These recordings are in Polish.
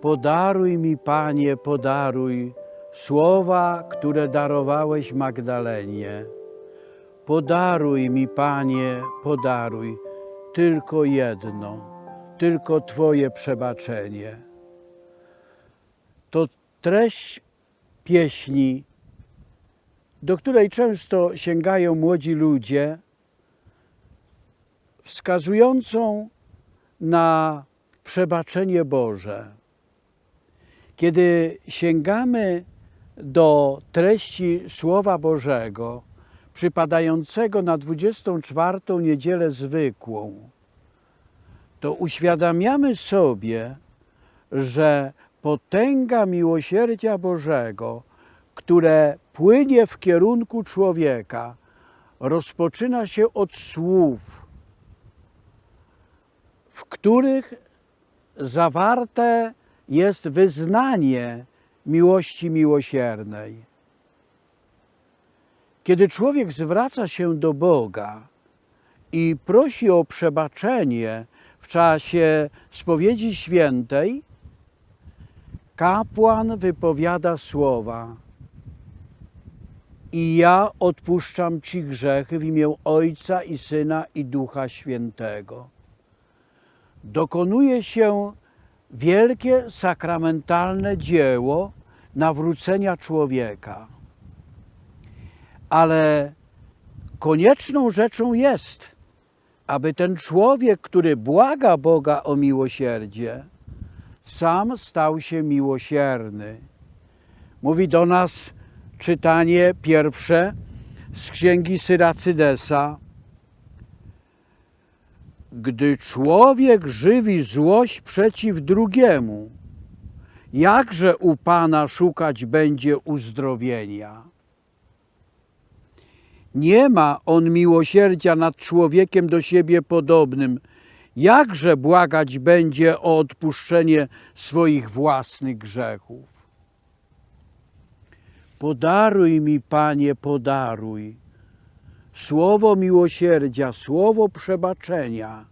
Podaruj mi, Panie, podaruj słowa, które darowałeś Magdalenie. Podaruj mi, Panie, podaruj tylko jedno, tylko Twoje przebaczenie. To treść pieśni, do której często sięgają młodzi ludzie, wskazującą na przebaczenie Boże. Kiedy sięgamy do treści Słowa Bożego, przypadającego na 24 niedzielę zwykłą, to uświadamiamy sobie, że potęga miłosierdzia Bożego, które płynie w kierunku człowieka, rozpoczyna się od słów, w których zawarte jest wyznanie miłości miłosiernej. Kiedy człowiek zwraca się do Boga i prosi o przebaczenie w czasie spowiedzi świętej, kapłan wypowiada słowa: I ja odpuszczam ci grzechy w imię Ojca i Syna i Ducha Świętego. Dokonuje się wielkie sakramentalne dzieło nawrócenia człowieka. Ale konieczną rzeczą jest, aby ten człowiek, który błaga Boga o miłosierdzie, sam stał się miłosierny. Mówi do nas czytanie pierwsze z księgi Syracydesa. Gdy człowiek żywi złość przeciw drugiemu, jakże u Pana szukać będzie uzdrowienia? Nie ma on miłosierdzia nad człowiekiem do siebie podobnym, jakże błagać będzie o odpuszczenie swoich własnych grzechów. Podaruj mi, Panie, podaruj słowo miłosierdzia, słowo przebaczenia,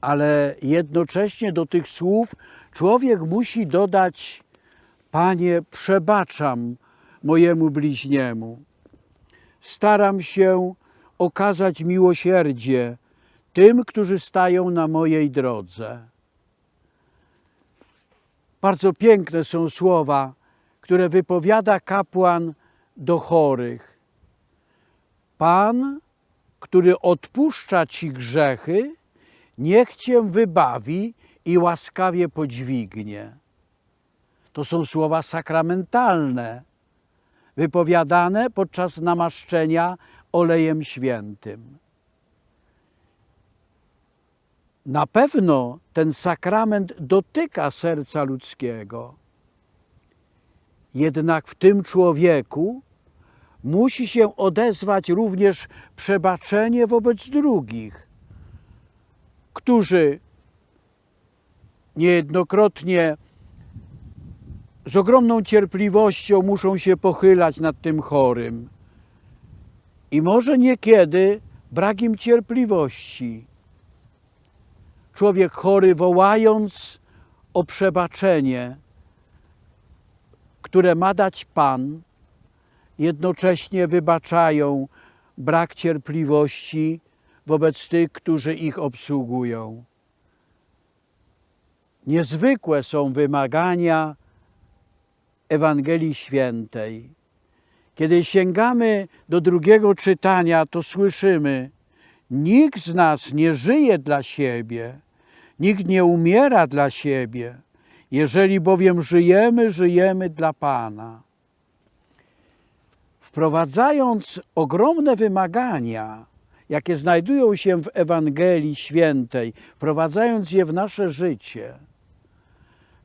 ale jednocześnie do tych słów człowiek musi dodać: Panie, przebaczam mojemu bliźniemu. Staram się okazać miłosierdzie tym, którzy stają na mojej drodze. Bardzo piękne są słowa, które wypowiada kapłan do chorych. Pan, który odpuszcza ci grzechy, niech cię wybawi i łaskawie podźwignie. To są słowa sakramentalne, wypowiadane podczas namaszczenia olejem świętym. Na pewno ten sakrament dotyka serca ludzkiego. Jednak w tym człowieku musi się odezwać również przebaczenie wobec drugich, którzy niejednokrotnie z ogromną cierpliwością muszą się pochylać nad tym chorym. I może niekiedy brak im cierpliwości. Człowiek chory, wołając o przebaczenie, które ma dać Pan, jednocześnie wybaczają brak cierpliwości wobec tych, którzy ich obsługują. Niezwykłe są wymagania Ewangelii Świętej. Kiedy sięgamy do drugiego czytania, to słyszymy: Nikt z nas nie żyje dla siebie, nikt nie umiera dla siebie. Jeżeli bowiem żyjemy, żyjemy dla Pana. Wprowadzając ogromne wymagania, jakie znajdują się w Ewangelii Świętej, wprowadzając je w nasze życie,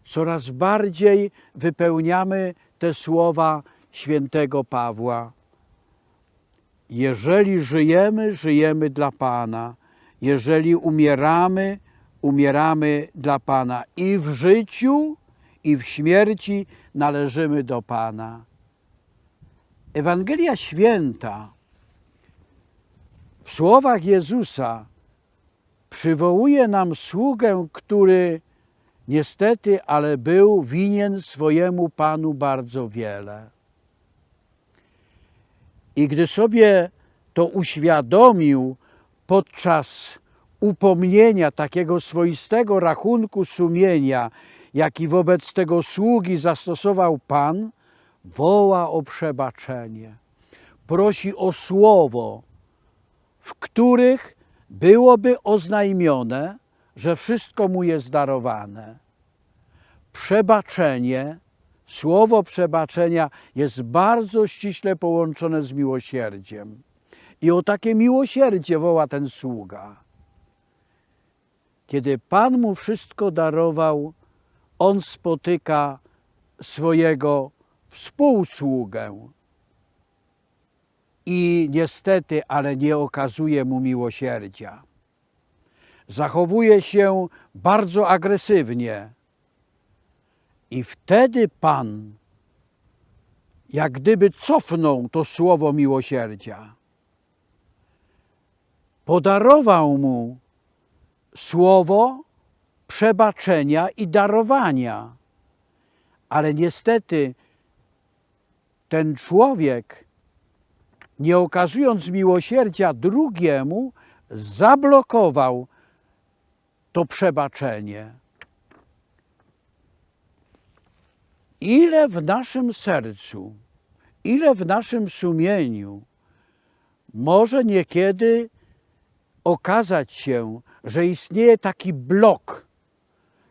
coraz bardziej wypełniamy te słowa świętego Pawła. Jeżeli żyjemy, żyjemy dla Pana. Jeżeli umieramy, umieramy dla Pana. I w życiu, i w śmierci należymy do Pana. Ewangelia Święta w słowach Jezusa przywołuje nam sługę, który Niestety, ale był winien swojemu Panu bardzo wiele. I gdy sobie to uświadomił podczas upomnienia takiego swoistego rachunku sumienia, jaki wobec tego sługi zastosował Pan, woła o przebaczenie. Prosi o słowo, w których byłoby oznajmione, że wszystko mu jest darowane. Przebaczenie, słowo przebaczenia jest bardzo ściśle połączone z miłosierdziem. I o takie miłosierdzie woła ten sługa. Kiedy Pan mu wszystko darował, on spotyka swojego współsługę. I niestety, ale nie okazuje mu miłosierdzia. Zachowuje się bardzo agresywnie. I wtedy Pan, jak gdyby cofnął to słowo miłosierdzia, podarował mu słowo przebaczenia i darowania. Ale niestety ten człowiek, nie okazując miłosierdzia drugiemu, zablokował to przebaczenie. Ile w naszym sercu, ile w naszym sumieniu może niekiedy okazać się, że istnieje taki blok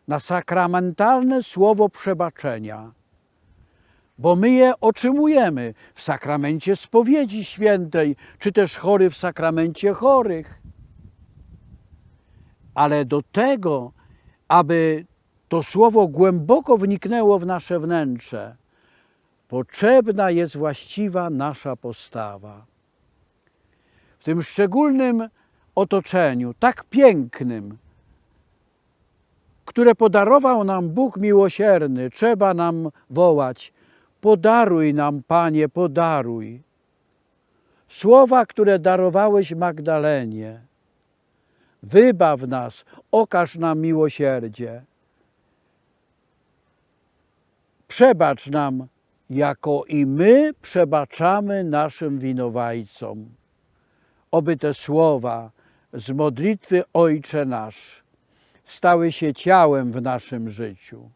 na sakramentalne słowo przebaczenia, bo my je otrzymujemy w sakramencie spowiedzi świętej, czy też chory w sakramencie chorych. Ale do tego, aby to słowo głęboko wniknęło w nasze wnętrze, potrzebna jest właściwa nasza postawa. W tym szczególnym otoczeniu, tak pięknym, które podarował nam Bóg miłosierny, trzeba nam wołać: Podaruj nam, Panie, podaruj. Słowa, które darowałeś Magdalenie. Wybaw nas, okaż nam miłosierdzie. Przebacz nam, jako i my przebaczamy naszym winowajcom. Oby te słowa z modlitwy Ojcze Nasz stały się ciałem w naszym życiu.